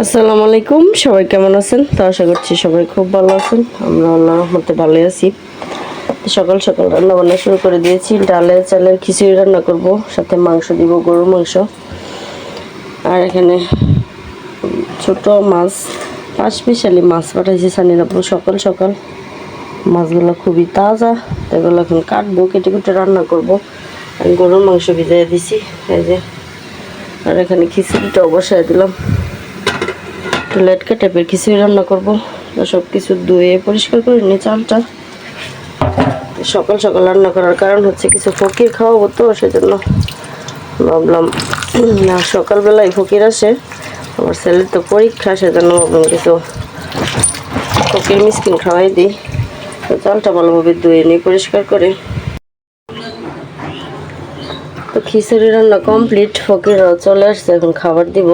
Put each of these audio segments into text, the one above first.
আসসালামু আলাইকুম, সবাই কেমন আছেন? তো আশা করছি সবাই খুব ভালো আছেন, আমরা আল্লাহ রহমতে ভালো আছি। সকাল সকাল রান্না বান্না শুরু করে দিয়েছি, ডালে চালের খিচুড়ি রান্না করব, সাথে মাংস দিব, গরুর মাংস। আর এখানে ছোট মাছ পাঁচ মিশালি মাছ পাঠাইছি সানির আপু, সকাল সকাল। মাছগুলো খুবই তাজা এগুলো এখন কাটবো, কেটে কুটে রান্না করব। গরুর মাংস ভিজাই দিছি, এই যে। আর এখানে খিচুড়িটাও বসাই দিলাম। একটু লেটকা টাইপের খিচুড়ি রান্না করব। সব কিছু ধুয়ে পরিষ্কার করে নিয়ে চালটা সকাল সকাল রান্না করার কারণ হচ্ছে কিছু ফকির খাওয়াবো তো সেজন্য ভাবলাম, না, সকালবেলায় ফকির আসে, আমার ছেলের তো পরীক্ষা, সেজন্য ভাবলাম কিছু ফকির মিসকিন খাওয়াই দিই। তো চালটা ভালোভাবে ধুয়ে নিয়ে পরিষ্কার করে। তো খিচুড়ি রান্না কমপ্লিট, ফকিররাও চলে আসছে, এখন খাবার দিব।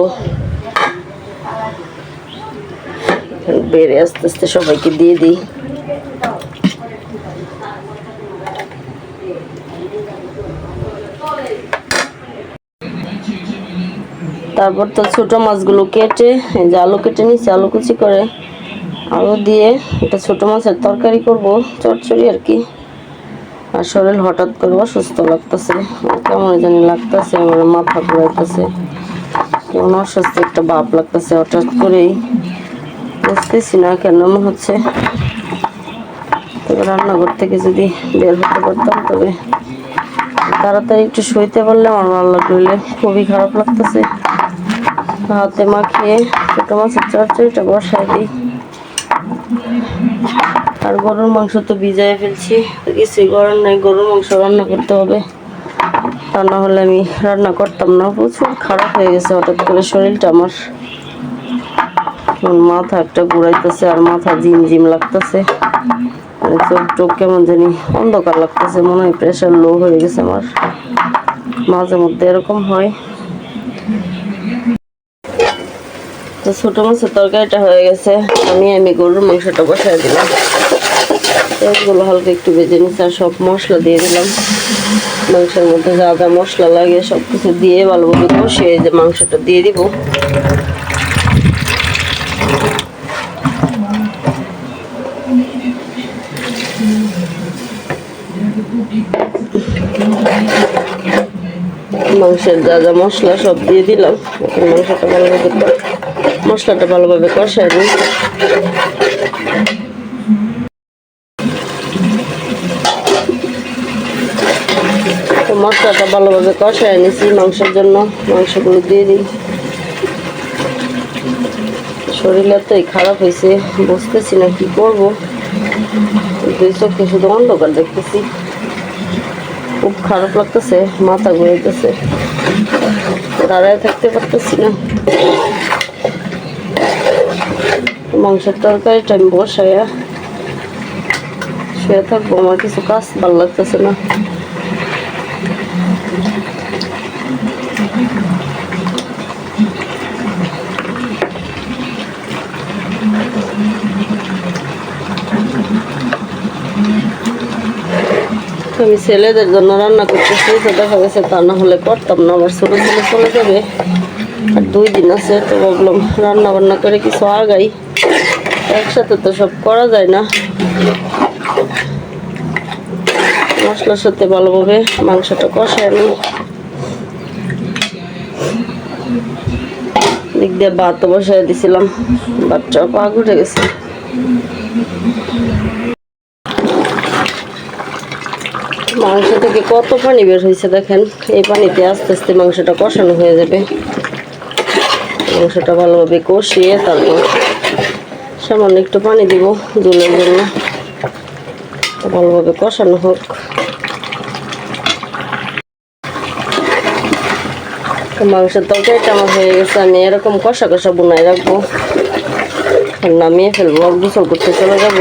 বেড়ে আস্তে আস্তে সবাইকে দিয়ে দিই। তারপর তো ছোট মাছগুলো কেটে যে আলু কেটে নিচ্ছি আলু কুচি করে আলু দিয়ে একটা ছোট মাছের তরকারি করব, চটচড়ি আর কি। আর শরীর হঠাৎ করে অসুস্থ লাগতেছে, কেমন জানি লাগতেছে, আমার মাথা ঘুরাইতেছে। কেমন অসুস্থ একটা ভাব লাগতেছে, হঠাৎ করেই। বুঝতেছি না কেন হচ্ছে রান্নাঘর থেকে যদি বের হতে পারতাম, তবে তাড়াতাড়ি একটু শুইতে পারলে আমার ভালো লাগলে খুবই খারাপ লাগতেছে। হাতে মাখিয়ে ছোটো মাছের চরচড়িটা বসাই দিই। আর গরুর মাংস তো ভিজাই ফেলছি কিছুই করার নাই, গরুর মাংস রান্না করতে হবে। তা না হলে আমি রান্না করতাম না, প্রচুর খারাপ হয়ে গেছে হঠাৎ করে শরীরটা আমার। মাথা একটা ঘুরাইতেছে আর মাথা জিম লাগতেছে। মানে চোখ টোক কেমন জানি অন্ধকার লাগতেছে, মনে হয় প্রেশার লো হয়ে গেছে আমার। মাঝে মধ্যে এরকম হয়। তো ছোট মাছের তরকারিটা হয়ে গেছে। আমি আমি গরুর মাংসটা বসাই দিলাম। তেলগুলো হালকা একটু ভেজে নিচ্ছি আর সব মশলা দিয়ে দিলাম। মাংসের মধ্যে যা যা মশলা লাগে সব কিছু দিয়ে ভালোভাবে কষিয়ে যে মাংসটা দিয়ে দিব। মাংসের যা যা মশলা সব দিয়ে দিলাম। এখন মাংসটা ভালোভাবে মশলাটা ভালোভাবে কষায় দিই তো মশলাটা ভালোভাবে কষায় নিছি মাংসের জন্য। মাংসগুলো দিয়ে দিই। শরীর এতই খারাপ হয়েছে, বুঝতেছি না কি করব। দুই চোখে শুধু অন্ধকার দেখতেছি। খুব খারাপ লাগতেছে, মাথা ঘুরাইতেছে। দাঁড়ায় থাকতে পারতেছি না। মাংসের তরকারিটা আমি বসাইয়া শুয়ে থাকব, আমার কিছু কাজ ভালো লাগতেছে না। আমি ছেলেদের জন্য রান্না করতেছি তো দেখা গেছে তা না হলে করতাম না। আমার ছোটো ছেলে চলে যাবে, আর দুই দিন আছে, তো ভাবলাম রান্না বান্না করে কিছু আগাই। একসাথে তো সব করা যায় না। মশলার সাথে ভালোভাবে মাংসটা কষায় নিই দিক দিয়ে ভাতও বসাই দিছিলাম বাচ্চা পাক উঠে গেছে। মাংস থেকে কত পানি বের হয়েছে দেখেন? এই পানিতে আস্তে আস্তে মাংসটা কষানো হয়ে যাবে। মাংসটা ভালোভাবে কষিয়ে তারপর সামান্য একটু পানি দিব জলের জন্য। ভালোভাবে কষানো হোক। মাংসের তরকারিটা আমার হয়ে গেছে, আমি এরকম কষা কষা বোনাই রাখব। নামিয়ে ফেলব, গোসল করতে চলে যাব।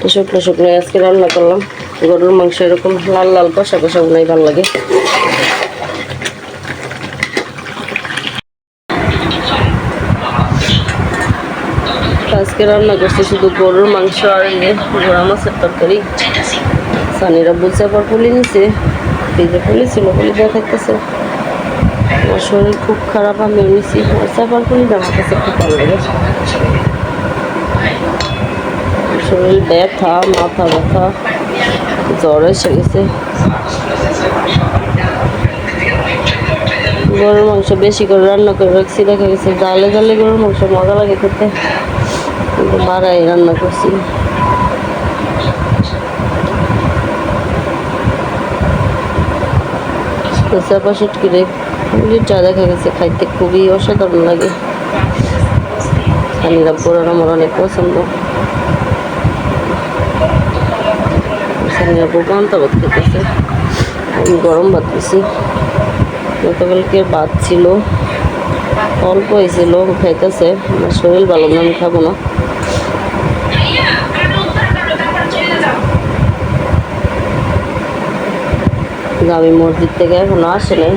তো শুকনো শুকনো আজকে রান্না করলাম। গরুর মাংস এরকম লাল লাল কষা কষা বোনাই ভালো লাগে। আজকে রান্না করছি শুধু গরুর মাংস আর এই যে গোড়া মাছের তরকারি। সানিরা বুঝছে আবার পুলি নিছে। যে পুলি ছিল, পুলি দেওয়া থাকতেছে আমার শরীর খুব খারাপ আমি নিছি। করি না আমার কাছে খুব ভালো লাগে। শরীর, ব্যথা, মাথা ব্যথা, জ্বর এসে গেছে। গরুর মাংস বেশি করে রান্না করে রাখছি, দেখা গেছে জালে জালে গরুর মাংস মজা লাগে খেতে। কিন্তু বাড়াই রান্না করছি। চাপা সুটকিরে লিটা দেখা গেছে খাইতে খুবই অসাধারণ লাগে। খানিরা পোড়ার আমার অনেক পছন্দ। বউ ভাত খেতেছে। আমি গরম ভাত দিছি। গতকালকে ভাত ছিল, অল্প হয়েছিল খাইতেছে, আমার শরীর ভালো না, আমি খাব না। আমি মসজিদ থেকে এখনও আসে নাই।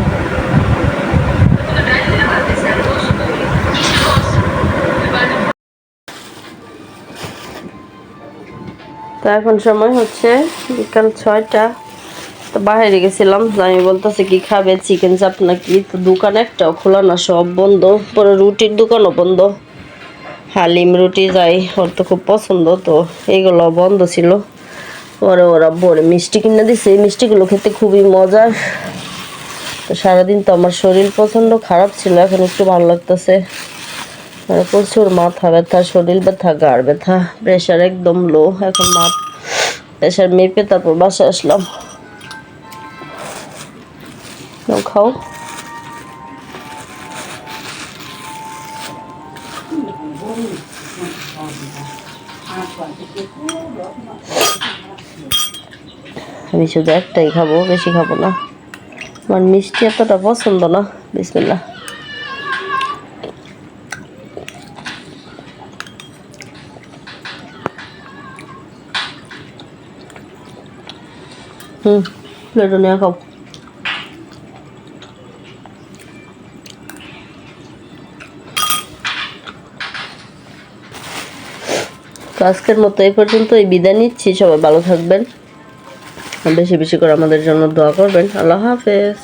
তো এখন সময় হচ্ছে বিকাল ছয়টা। তো বাইরে গেছিলাম আমি বলতেছি, কি খাবে? চিকেন চাপ নাকি? তো দোকান একটাও খোলা না, সব বন্ধ। পরে রুটির দোকানও বন্ধ। হালিম রুটি যাই ওর তো খুব পছন্দ, তো এইগুলো বন্ধ ছিল। পরে ওরা ভরে মিষ্টি কিনে দিছে। এই মিষ্টিগুলো খেতে খুবই মজার। তো সারাদিন তো আমার শরীর প্রচণ্ড খারাপ ছিল, এখন একটু ভালো লাগতেছে। আর প্রচুর মাথা ব্যথা, শরীর ব্যথা, গাড় ব্যথা প্রেশার একদম লো এখন মা প্রেশার মেপে তারপর বাসায় আসলাম। খাও। আমি শুধু একটাই খাব, বেশি খাব না। আমার মিষ্টি এতটা পছন্দ না। বিসমিল্লা আজকের মতো এই পর্যন্ত এই বিদায় নিচ্ছি। সবাই ভালো থাকবেন। বেশি বেশি করে আমাদের জন্য দোয়া করবেন। আল্লাহ হাফেজ।